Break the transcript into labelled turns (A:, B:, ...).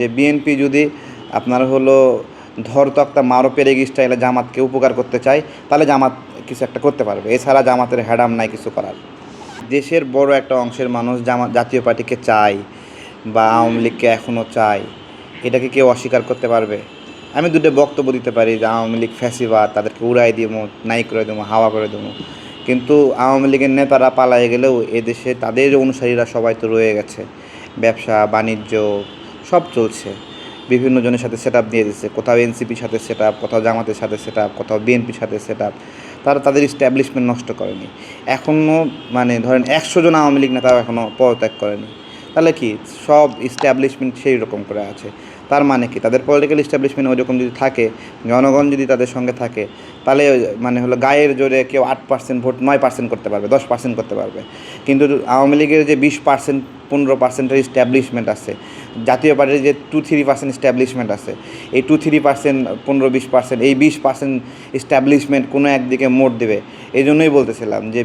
A: যে বিএনপি যদি আপনার হলো ধর তক্তা মারো পেরেগি স্টাইলে জামাতকে উপকার করতে চায়, তাহলে জামাত কিছু একটা করতে পারবে। এছাড়া জামাতের হ্যাডাম নাই কিছু করার। দেশের বড় একটা অংশের মানুষ জামাত জাতীয় পার্টিকে চায় বা আওয়ামী লীগকে এখনও চায়, এটাকে কেউ অস্বীকার করতে পারবে? আমি দুটো বক্তব্য দিতে পারি যে আওয়ামী লীগ ফ্যাসিবাদ, তাদেরকে উড়াই দিব, নাই করে দেবো, হাওয়া করে দেবো। কিন্তু আওয়ামী লীগের নেতারা পালায়ে গেলেও এদেশে তাদের অনুসারীরা সবাই তো রয়ে গেছে। ব্যবসা, বাণিজ্য সব চলছে। বিভিন্ন জনের সাথে সেট দিয়ে দিচ্ছে, কোথাও এনসিপির সাথে সেট কোথাও জামাতের সাথে সেট কোথাও বিএনপির সাথে সেট তারা তাদের স্ট্যাবলিশমেন্ট নষ্ট করেনি। এখনও মানে ধরেন একশো জন আওয়ামী লীগ নেতাও এখনও পদত্যাগ করেনি। তাহলে কি সব স্ট্যাবলিশমেন্ট সেই রকম করে আছে? তার মানে কি? তাদের পলিটিক্যাল স্ট্যাবলিশমেন্ট ওই রকম যদি থাকে, জনগণ যদি তাদের সঙ্গে থাকে, তাহলে মানে হলো গায়ের জোরে কেউ আট পার্সেন্ট ভোট, নয় পার্সেন্ট করতে পারবে, দশ পার্সেন্ট করতে পারবে। কিন্তু আওয়ামী লীগের যে বিশ পার্সেন্ট পনেরো পার্সেন্টের স্ট্যাবলিশমেন্ট আছে। জাতীয় পার্টির যে টু থ্রি পার্সেন্ট স্ট্যাবলিশমেন্ট আছে, এই টু থ্রি পার্সেন্ট পনেরো বিশ পার্সেন্ট এই বিশ পার্সেন্ট স্ট্যাবলিশমেন্ট কোনো একদিকে মোট দেবে। এই জন্যই বলতেছিলাম যে